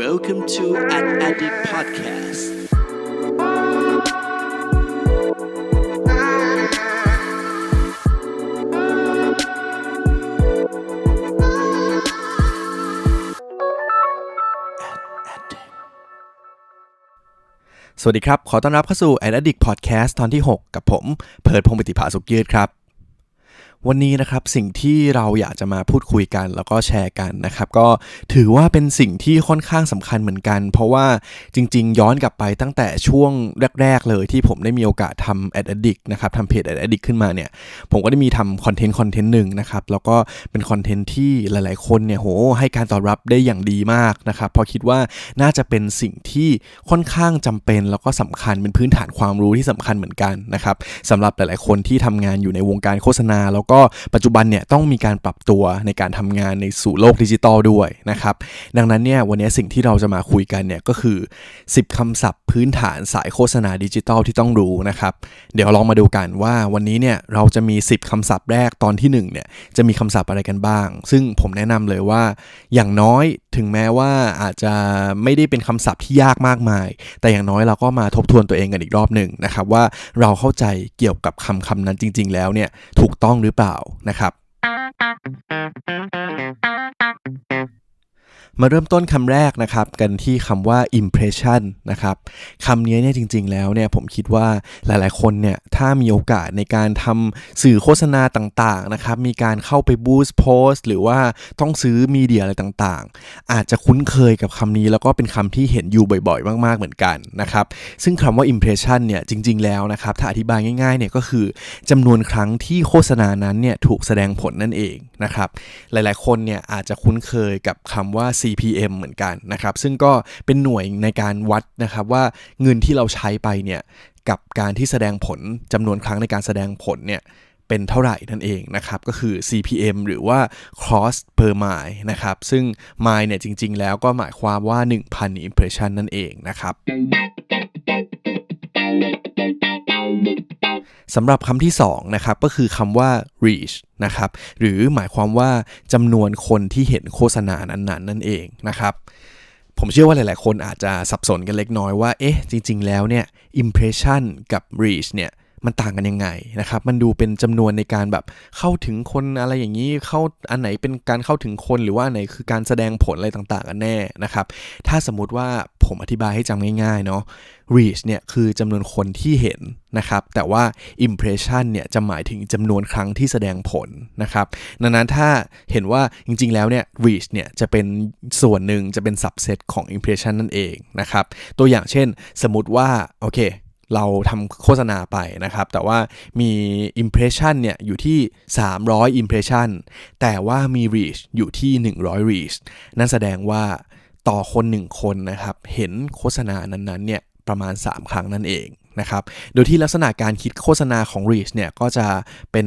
Welcome to an Addict Podcast. สวัสดีครับ ขอต้อนรับเข้าสู่ Ad Addict Podcast ตอนที่ 6 กับผม เพิร์ดพงศ์ปิติภาสุขยืดครับ วันนี้นะครับสิ่งที่เราอยากจะมาพูดคุยกัน แล้วก็แชร์กันนะครับ ก็ถือว่าเป็นสิ่งที่ค่อนข้างสำคัญเหมือนกัน เพราะว่าจริง ๆ ย้อนกลับไปตั้งแต่ช่วงแรก ๆ เลยที่ผมได้มีโอกาสทำ Ad Addict นะครับทำเพจ Ad Addict ขึ้นมาเนี่ย ผมก็ได้มีทำคอนเทนต์คอนเทนต์หนึ่งนะครับ แล้วก็เป็นคอนเทนต์ที่หลาย ๆ คนเนี่ยโหให้การตอบรับได้อย่างดีมากนะครับพราะคิดว่าน่าจะเป็นสิ่งที่ค่อนข้างจำเป็นแล้วก็สำคัญเป็นพื้นฐานความรู้ที่สำคัญเหมือนกันนะครับสำหรับหลาย ๆ คนที่ทำงานอยู่ในวงการโฆษณาแล้วก็ปัจจุบันเนี่ยต้องมีการปรับตัวในการทำงานในสู่โลกดิจิตอลด้วยนะครับ ดังนั้นเนี่ยวันนี้สิ่งที่เราจะมาคุยกันเนี่ยก็คือ 10คำศัพท์พื้นฐานสายโฆษณาดิจิตอลที่ต้องรู้นะครับ เดี๋ยวลองมาดูกันว่าวันนี้เนี่ยเราจะมี 10คำศัพท์แรกตอนที่1เนี่ยจะมีคำศัพท์อะไรกันบ้าง ซึ่งผมแนะนำเลยว่าอย่างน้อยถึงแม้ว่าอาจจะไม่ได้เป็นคำศัพท์ที่ยากมากมาย แต่อย่างน้อยเราก็มาทบทวนตัวเองกันอีกรอบหนึ่งนะครับว่าเราเข้าใจเกี่ยวกับคำคำนั้นจริง ๆ แล้วเนี่ยถูกต้องหรือเปล่านะครับ มาเริ่มต้นคำแรกนะครับ กันที่คำว่า impression นะครับคำนี้เนี่ยจริง ๆ แล้วเนี่ยผมคิดว่าหลายๆ คนเนี่ยถ้ามีโอกาสในการทำสื่อโฆษณาต่างๆนะครับมีการเข้าไปบูสต์โพสต์หรือว่าต้องซื้อมีเดียอะไรต่างๆ อาจจะคุ้นเคยกับคำนี้ แล้วก็เป็นคำที่เห็นอยู่บ่อย ๆ มาก ๆ เหมือนกันนะครับซึ่งคำว่า impression เนี่ยจริง ๆ แล้วนะครับถ้าอธิบายง่ายๆเนี่ยก็คือจำนวนครั้งที่โฆษณานั้นเนี่ยถูกแสดงผลนั่นเองนะครับหลายๆ คนเนี่ยอาจจะคุ้นเคยกับคำว่า CPM เหมือนกันนะครับซึ่งก็เป็นหน่วยในการวัดนะครับว่าเงินที่เราใช้ไปเนี่ยกับการที่แสดงผลจำนวนครั้งในการแสดงผลเนี่ยเป็นเท่าไหร่นั่นเองนะครับ ก็คือ CPM หรือว่า cost per mile นะครับ ซึ่ง mile เนี่ยจริง ๆ แล้วก็หมายความว่า 1,000 impression นั่นเองนะครับ สำหรับคำที่2นะครับก็คือคำว่า reach นะครับหรือหมายความว่าจำนวนคนที่เห็นโฆษณานั้นๆนั่นเองนะครับผมเชื่อว่าหลายๆ คนอาจจะสับสนกันเล็กน้อยว่า เอ๊ะ จริง ๆ แล้วเนี่ย impression กับ reach เนี่ย มันต่างกันยังไงนะครับ มันดูเป็นจำนวนในการแบบเข้าถึงคนอะไรอย่างนี้เข้าอันไหนเป็นการเข้าถึงคนหรือว่าอันไหนคือการแสดงผลอะไรต่างๆกันแน่นะครับ ถ้าสมมุติว่าผมอธิบายให้จำง่ายๆเนาะ reach เนี่ยคือจำนวนคนที่เห็นนะครับ แต่ว่า impression เนี่ยจะหมายถึงจำนวนครั้งที่แสดงผลนะครับ ดังนั้นถ้าเห็นว่าจริงๆแล้วเนี่ย reach เนี่ยจะเป็นส่วนหนึ่งจะเป็น subset ของ impression นั่นเองนะครับ ตัวอย่างเช่นสมมติว่า โอเค เราทำโฆษณาไปนะครับ แต่ว่ามี impression เนี่ยอยู่ที่ 300 impression แต่ว่ามี reach อยู่ที่ 100 reach นั่นแสดงว่าต่อคน1คนนะครับ เห็นโฆษณานั้นๆเนี่ยประมาณ 3 ครั้งนั่นเองนะครับ โดยที่ลักษณะการคิดโฆษณาของ reach เนี่ยก็จะเป็น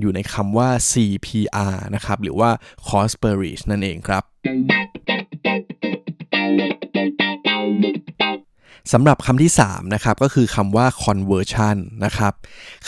อยู่ในคำว่า CPR นะครับ หรือว่า cost per reach นั่นเองครับ สำหรับคำที่3นะครับก็คือคำว่า conversion นะครับ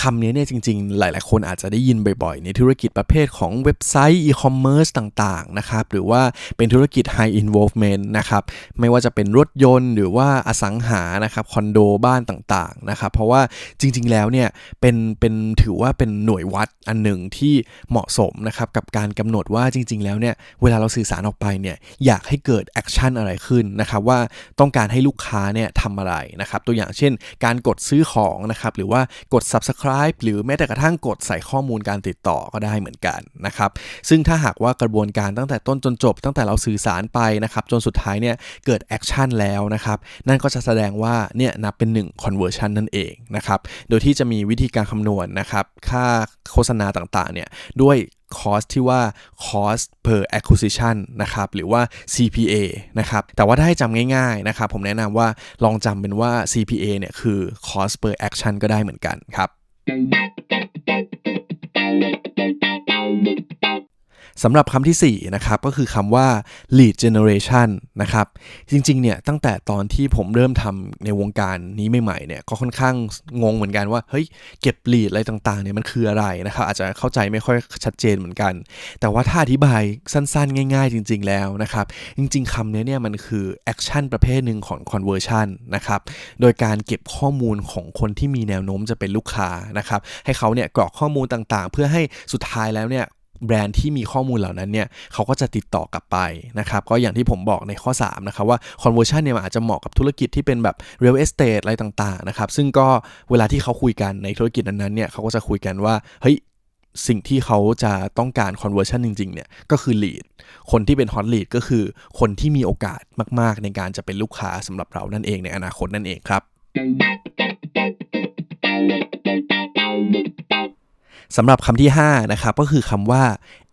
คำนี้เนี่ยจริงๆ หลาย ๆ คนอาจจะได้ยินบ่อยๆ ในธุรกิจประเภทของเว็บไซต์ e-commerce ต่างๆนะครับหรือว่าเป็นธุรกิจ high involvement นะครับไม่ว่าจะเป็นรถยนต์หรือว่าอสังหานะครับคอนโดบ้านต่างๆนะครับเพราะว่าจริงๆ แล้วเนี่ยเป็นเป็นถือว่าเป็นหน่วยวัดอันหนึ่งที่เหมาะสมนะครับกับการกำหนดว่าจริง ๆ แล้วเนี่ยเวลาเราสื่อสารออกไปเนี่ยอยากให้เกิดแอคชั่นอะไรขึ้นนะครับว่าต้องการให้ลูกค้าเนี่ยทำอะไรนะครับ ตัวอย่างเช่น การกดซื้อของนะครับ หรือว่ากด subscribe หรือแม้แต่กระทั่งกดใส่ข้อมูลการติดต่อก็ได้เหมือนกันนะครับ ซึ่งถ้าหากว่ากระบวนการตั้งแต่ต้นจนจบ ตั้งแต่เราสื่อสารไปนะครับ จนสุดท้ายเนี่ยเกิดแอคชั่นแล้วนะครับ นั่นก็จะแสดงว่าเนี่ยนับเป็น 1 conversion นั่นเองนะครับ โดยที่จะมีวิธีการคำนวณนะครับ ค่าโฆษณาต่างๆเนี่ยด้วยคอสที่ว่า cost per acquisition นะครับ หรือว่า CPA นะครับ แต่ว่าถ้าให้จำง่ายๆนะครับ ผมแนะนำว่าลองจำเป็นว่า CPA เนี่ยคือ cost per action ก็ได้เหมือนกันครับ สำหรับคำที่4นะครับก็คือคำว่า lead generation นะครับจริงๆเนี่ยตั้งแต่ตอนที่ผมเริ่มทำในวงการนี้ใหม่ๆเนี่ยก็ค่อนข้างงงเหมือนกันว่าเฮ้ยเก็บ lead อะไรต่างๆเนี่ยมันคืออะไรนะครับอาจจะเข้าใจไม่ค่อยชัดเจนเหมือนกัน แต่ว่าถ้าอธิบายสั้นๆ ง่าย ๆ จริง ๆ แล้วนะครับจริงๆคำนี้เนี่ยมันคือ action ประเภทหนึ่งของ conversion นะครับโดยการเก็บข้อมูลของคนที่มีแนวโน้มจะเป็นลูกค้านะครับให้เขาเนี่ยกรอกข้อมูลต่างๆ เพื่อให้สุดท้ายแล้วเนี่ย แบรนด์ที่มีข้อมูลเหล่านั้นเนี่ยเขาก็จะติดต่อกลับไปนะครับก็อย่างที่ผมบอกในข้อ 3 นะครับว่า conversion เนี่ยอาจจะเหมาะกับธุรกิจที่เป็นแบบ real estate อะไรต่างๆนะครับซึ่งก็เวลาที่เขาคุยกันในธุรกิจนั้นๆเนี่ยเขาก็จะคุยกันว่าเฮ้ยสิ่งที่เขาจะต้องการ conversion จริง ๆ เนี่ย ก็คือ lead คนที่เป็น hot lead ก็คือคนที่มีโอกาสมาก ๆ ในการจะเป็นลูกค้าสำหรับเรานั่นเองในอนาคตนั่นเองครับ สำหรับคำที่ 5 นะครับ ก็คือคำว่า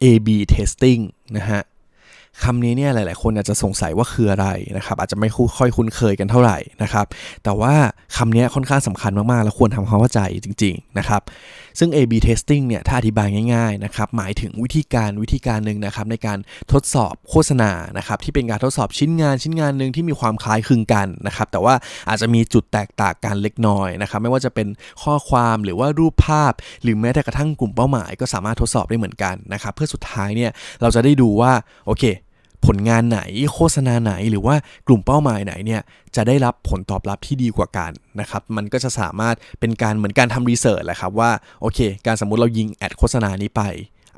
A/B testing นะฮะ คำนี้เนี่ยหลาย ๆ คนอาจจะสงสัยว่าคืออะไรนะครับ อาจจะไม่ค่อยคุ้นเคยกันเท่าไหร่นะครับ แต่ว่าคำนี้ค่อนข้างสำคัญมาก ๆ และควรทำความเข้าใจจริง ๆ นะครับ ซึ่ง A/B testing เนี่ยถ้าอธิบายง่าย ๆ นะครับ หมายถึงวิธีการวิธีการหนึ่งนะครับในการทดสอบโฆษณานะครับที่เป็นการทดสอบชิ้นงานชิ้นงานหนึ่งที่มีความคล้ายคลึงกันนะครับ แต่ว่าอาจจะมีจุดแตกต่างกันเล็กน้อยนะครับ ไม่ว่าจะเป็นข้อความหรือว่ารูปภาพ หรือแม้แต่กระทั่งกลุ่มเป้าหมาย ก็สามารถทดสอบได้เหมือนกันนะครับ เพื่อสุดท้ายเนี่ยเราจะได้ดูว่าโอเค ผลงานไหนโฆษณาไหนหรือว่ากลุ่มเป้าหมายไหนเนี่ยจะได้รับผลตอบรับที่ดีกว่ากันนะครับมันก็จะสามารถเป็นการเหมือนการทำรีเสิร์ชแหละครับว่าโอเค การสมมติเรายิงแอดโฆษณานี้ไป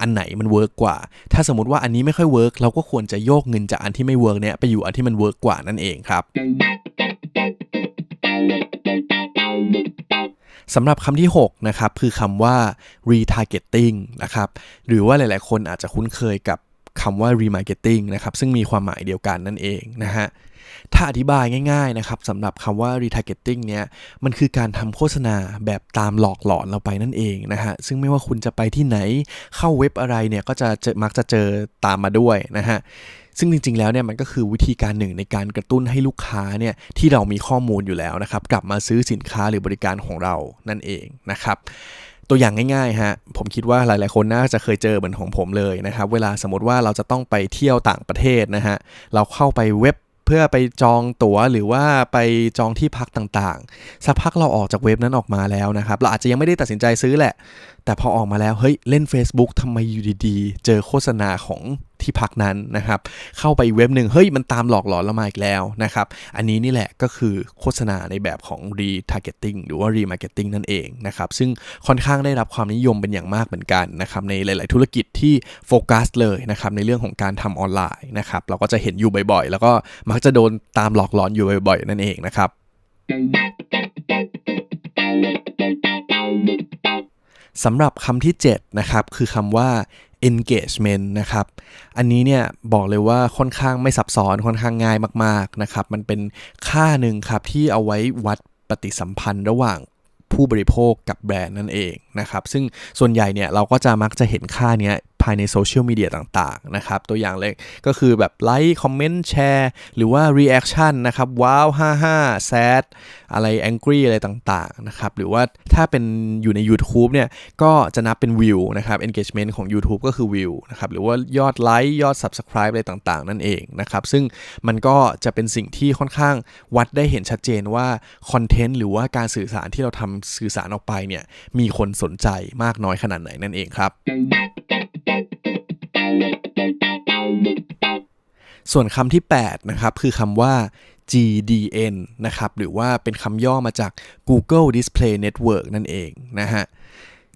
อันไหนมันเวิร์กกว่า ถ้าสมมติว่าอันนี้ไม่ค่อยเวิร์กเราก็ควรจะโยกเงินจากอันที่ไม่เวิร์กเนี่ยไปอยู่อันที่มันเวิร์กกว่านั่นเองครับสำหรับคำที่ 6 นะครับ คือคำว่า retargeting นะครับ หรือว่าหลาย ๆ คนอาจจะคุ้นเคยกับ คำว่า remarketing นะครับซึ่งมีความหมายเดียวกันนั่นเองนะฮะถ้าอธิบายง่ายๆนะครับสำหรับคำว่า retargeting เนี่ยมันคือการทำโฆษณาแบบตามหลอกหลอนเราไปนั่นเองนะฮะซึ่งไม่ว่าคุณจะไปที่ไหนเข้าเว็บอะไรเนี่ยก็จะจอมักจะเจอตามมาด้วยนะฮะซึ่งจริงๆ แล้วเนี่ยมันก็คือวิธีการหนึ่งในการกระตุ้นให้ลูกค้าเนี่ยที่เรามีข้อมูลอยู่แล้วนะครับ กลับมาซื้อสินค้าหรือบริการของเรานั่นเองนะครับ ตัวอย่างง่ายๆฮะผมคิดว่าหลายๆคนน่าจะเคยเจอเหมือนของผมเลยนะครับ เวลาสมมติว่าเราจะต้องไปเที่ยวต่างประเทศนะฮะเราเข้าไปเว็บเพื่อไปจองตั๋วหรือว่าไปจองที่พักต่างๆ สักพักเราออกจากเว็บนั้นออกมาแล้วนะครับ เราอาจจะยังไม่ได้ตัดสินใจซื้อแหละ แต่พอออกมาแล้วเฮ้ยเล่น Facebook ทำไมอยู่ดีๆ เจอโฆษณาของ ที่พักนั้นนะครับ เข้าไปเว็บหนึ่งเฮ้ยมันตามหลอกหลอนเรามาอีกแล้วนะครับ อันนี้นี่แหละก็คือโฆษณาในแบบของ retargeting หรือว่า remarketing นั่นเองนะครับ ซึ่งค่อนข้างได้รับความนิยมเป็นอย่างมากเหมือนกันนะครับในหลาย ๆ ธุรกิจที่โฟกัสเลยนะครับในเรื่องของการทำออนไลน์นะครับเราก็จะเห็นอยู่บ่อย ๆ แล้วก็มักจะโดนตามหลอกหลอนอยู่บ่อย ๆ นั่นเองนะครับสำหรับคำที่ 7 นะครับ คือคำว่า engagement นะครับ อันนี้เนี่ยบอกเลยว่าค่อนข้างไม่ซับซ้อนค่อนข้างง่ายมากๆนะครับ มันเป็นค่าหนึ่งครับที่เอาไว้วัดปฏิสัมพันธ์ระหว่างผู้บริโภคกับแบรนด์นั่นเองนะครับ ซึ่งส่วนใหญ่เนี่ยเราก็จะมักจะเห็นค่าเนี้ย ภายในโซเชียลมีเดียต่างๆนะครับตัวอย่างเลยก็คือแบบไลค์คอมเมนต์แชร์หรือว่า reaction นะครับว้าว55 sad อะไร angry อะไรต่างๆนะครับหรือว่าถ้าเป็นอยู่ใน YouTube เนี่ยก็จะนับเป็นวิวนะครับ engagement ของ YouTube ก็คือวิวนะครับหรือว่ายอดไลค์ยอด subscribe อะไรต่างๆ นั่นเองนะครับซึ่งมันก็จะเป็นสิ่งที่ค่อนข้างวัดได้เห็นชัดเจนว่าคอนเทนต์หรือว่าการสื่อสารที่เราทำสื่อสารออกไปเนี่ยมีคนสนใจมากน้อยขนาดไหนนั่นเองครับ ส่วนคำที่ 8 นะครับ คือคำว่า GDN นะครับ หรือว่าเป็นคำย่อมาจาก Google Display Network นั่นเองนะฮะ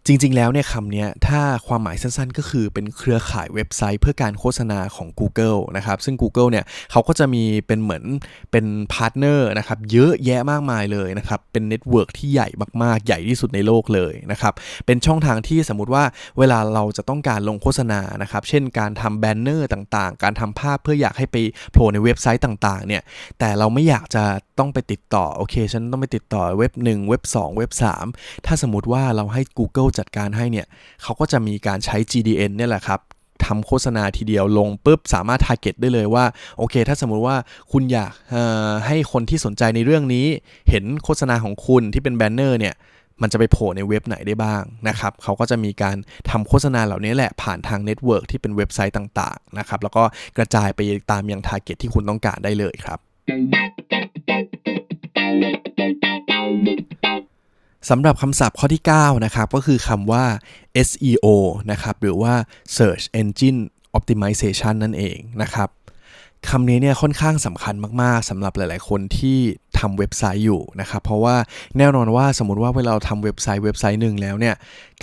จริง ๆ แล้วเนี่ยคำนี้ถ้าความหมายสั้นๆ ก็คือเป็นเครือข่ายเว็บไซต์เพื่อการโฆษณาของ Google นะครับซึ่ง Google เนี่ยเขาก็จะมีเป็นเหมือนเป็นพาร์ทเนอร์นะครับเยอะแยะมากมายเลยนะครับเป็นเน็ตเวิร์กที่ใหญ่มากๆ ใหญ่ที่สุดในโลกเลยนะครับเป็นช่องทางที่สมมติว่าเวลาเราจะต้องการลงโฆษณานะครับเช่นการทำแบนเนอร์ต่างๆ การทำภาพเพื่ออยากให้ไปโผล่ในเว็บไซต์ต่างๆเนี่ยแต่เราไม่อยากจะต้องไปติดต่อโอเคฉันต้องไปติดต่อเว็บ1เว็บ2เว็บ3 ถ้าสมมติว่าเราให้ Google จัดการให้เนี่ยเขาก็จะมีการใช้ GDN เนี่ยแหละครับทำโฆษณาทีเดียวลงปุ๊บสามารถ target ได้เลยว่า โอเค ถ้าสมมุติว่าคุณอยากให้คนที่สนใจในเรื่องนี้ เห็นโฆษณาของคุณที่เป็นแบนเนอร์เนี่ยมันจะไปโผล่ในเว็บไหนได้บ้างนะครับ เขาก็จะมีการทำโฆษณาเหล่านี้แหละผ่านทางเน็ตเวิร์กที่เป็นเว็บไซต์ต่างๆนะครับ แล้วก็กระจายไปตามยังทาร์เก็ตที่คุณต้องการได้เลยครับ สำหรับคำศัพท์ข้อที่ 9 นะครับ ก็คือคำว่า SEO นะครับ หรือว่า Search Engine Optimization นั่นเองนะครับคำนี้เนี่ยค่อนข้างสำคัญมากๆสำหรับหลาย ๆ คนที่ทำเว็บไซต์อยู่นะครับ เพราะว่าแน่นอนว่าสมมติว่าเวลาเราทำเว็บไซต์เว็บไซต์หนึ่งแล้วเนี่ย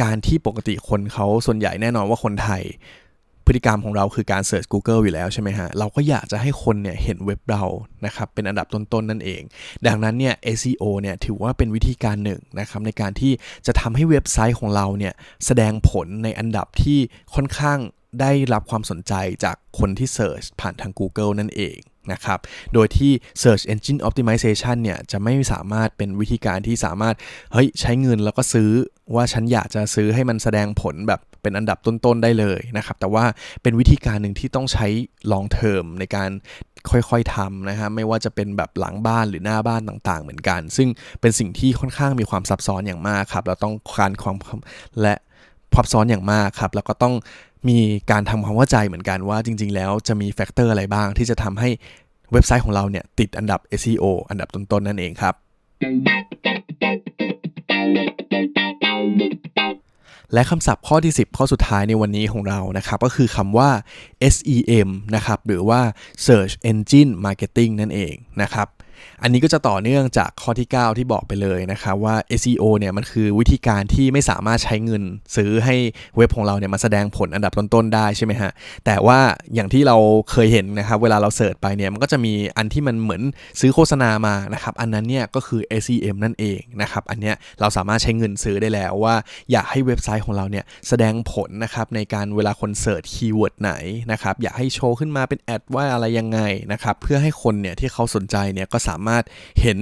การที่ปกติคนเขาส่วนใหญ่แน่นอนว่าคนไทย พฤติกรรมของเราคือการเสิร์ช Google อยู่แล้วใช่ไหมฮะ เราก็อยากจะให้คนเนี่ยเห็นเว็บเรานะครับเป็นอันดับต้นๆนั่นเอง ดังนั้นเนี่ย SEO เนี่ยถือว่าเป็นวิธีการหนึ่งนะครับในการที่จะทำให้เว็บไซต์ของเราเนี่ยแสดงผลในอันดับที่ค่อนข้างได้รับความสนใจจากคนที่เสิร์ชผ่านทาง Google นั่นเองนะครับ โดยที่ Search Engine Optimization เนี่ยจะไม่สามารถเป็นวิธีการที่สามารถ เฮ้ย ใช้เงินแล้วก็ซื้อว่าฉันอยากจะซื้อให้มันแสดงผลแบบ เป็นอันดับต้นๆได้เลยนะครับ แต่ว่าเป็นวิธีการหนึ่งที่ต้องใช้ long term ในการค่อยๆทำนะฮะไม่ว่าจะเป็นแบบหลังบ้านหรือหน้าบ้านต่างๆ เหมือนกัน ซึ่งเป็นสิ่งที่ค่อนข้างมีความซับซ้อนอย่างมากครับเราต้องการความและซับซ้อนอย่างมากครับ แล้วก็ต้องมีการทำความเข้าใจเหมือนกันว่าจริง ๆ แล้วจะมีแฟกเตอร์อะไรบ้างที่จะทำให้เว็บไซต์ของเราเนี่ยติดอันดับ SEO อันดับต้นๆนั่นเองครับ และคำศัพท์ข้อที่ 10 ข้อสุดท้ายในวันนี้ของเรานะครับ ก็คือคำว่า SEM นะครับ หรือว่า Search Engine Marketing นั่นเองนะครับ อันนี้ก็จะต่อเนื่องจากข้อที่ 9 ที่บอกไปเลยนะครับว่า SEO เนี่ยมันคือวิธีการที่ไม่สามารถใช้เงิน ซื้อให้เว็บของเราเนี่ยมาแสดงผลอันดับต้นๆได้ใช่ไหมฮะ แต่ว่าอย่างที่เราเคยเห็นนะครับเวลาเราเสิร์ชไปเนี่ยมันก็จะมีอันที่มันเหมือนซื้อโฆษณามานะครับอันนั้นเนี่ยก็คือ SEM นั่นเองนะครับอันเนี้ยเราสามารถใช้เงินซื้อได้แล้วว่า อยากให้เว็บไซต์ของเราเนี่ยแสดงผลนะครับในการเวลาคนเสิร์ชคีย์เวิร์ดไหนนะครับอยากให้โชว์ขึ้นมาเป็นแอดว่าอะไรยังไงนะครับเพื่อให้คนเนี่ยที่เขาสนใจเนี่ยก็สาามารถเห็น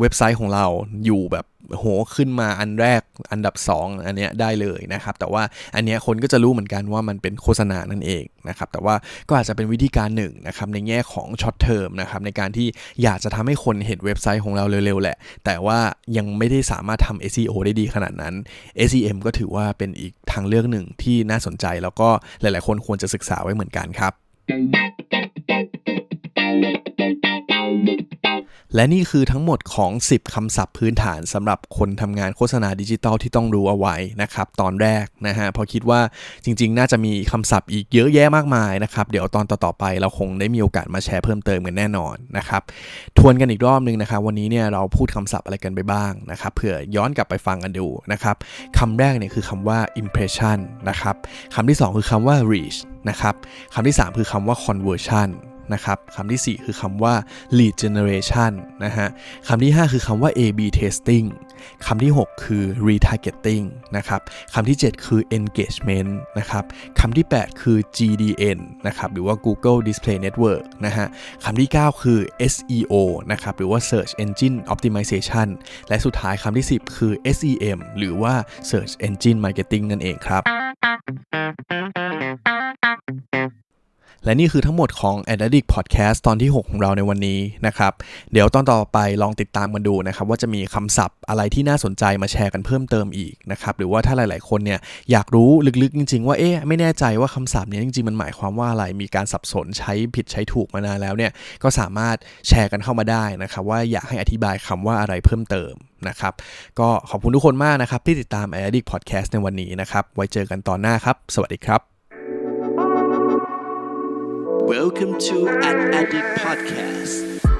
เว็บไซต์ของเราอยู่แบบโหขึ้นมาอันแรกอันดับ 2 อันเนี้ยได้เลยนะครับ แต่ว่าอันเนี้ยคนก็จะรู้เหมือนกันว่ามันเป็นโฆษณานั่นเองนะครับแต่ว่าก็อาจจะเป็นวิธีการหนึ่งนะครับในแง่ของช็อตเทอมนะครับในการที่อยากจะทำให้คนเห็นเว็บไซต์ของเราเร็วๆแหละ แต่ว่ายังไม่ได้สามารถทำ SEO ได้ดีขนาดนั้น SEM ก็ถือว่าเป็นอีกทางเลือกหนึ่งที่น่าสนใจ แล้วก็หลายๆ คนควรจะศึกษาไว้เหมือนกันครับ และนี่คือทั้งหมดของ 10 คำศัพท์พื้นฐานสำหรับคนทำงานโฆษณาดิจิทัลที่ต้องรู้เอาไว้นะครับตอนแรกนะฮะเพราะคิดว่าจริงๆ น่าจะมีคำศัพท์อีกเยอะแยะมากมายนะครับเดี๋ยวตอนต่อๆไปเราคงได้มีโอกาสมาแชร์เพิ่มเติมกันแน่นอนนะครับทวนกันอีกรอบนึงนะครับวันนี้เนี่ยเราพูดคำศัพท์อะไรกันไปบ้างนะครับเผื่อย้อนกลับไปฟังกันดูนะครับคำแรกเนี่ยคือคำว่า impression นะครับคำที่ 2 คือคำว่า reach นะครับคำที่ 3 คือคำว่า conversion นะครับคำที่ 4 คือคำว่า lead generation นะฮะคำที่ 5 คือคำว่า A/B testing คำที่ 6 คือ retargeting นะครับคำที่ 7 คือ engagement นะครับคำที่ 8 คือ GDN นะครับหรือว่า Google Display Network นะฮะคำที่ 9 คือ SEO นะครับหรือว่า Search Engine Optimization และสุดท้ายคำที่ 10 คือ SEM หรือว่า Search Engine Marketing นั่นเองครับ และนี่คือทั้งหมดของ a d d i c t Podcast ตอนที่ 6 ของเราในวันนี้นะครับ เดี๋ยวตอนต่อไปลองติดตามกันดูนะครับ ว่าจะมีคำศัพท์อะไรที่น่าสนใจมาแชร์กันเพิ่มเติมอีกนะครับ หรือว่าถ้าหลาย ๆ คนเนี่ยอยากรู้ลึก ๆ จริง ๆ ว่าเอ๊ะไม่แน่ใจว่าคำศัพท์นี้จริง ๆ มันหมายความว่าอะไร มีการสับสนใช้ผิดใช้ถูกมานานแล้วเนี่ย ก็สามารถแชร์กันเข้ามาได้นะครับว่าอยากให้อธิบายคำว่าอะไรเพิ่มเติมนะครับ ก็ขอบคุณทุกคนมากนะครับที่ติดตาม a d d i c t Podcast ในวันนี้นะครับ ไว้เจอกันตอนหน้าครับ สวัสดีครับ Welcome to an Addict Podcast.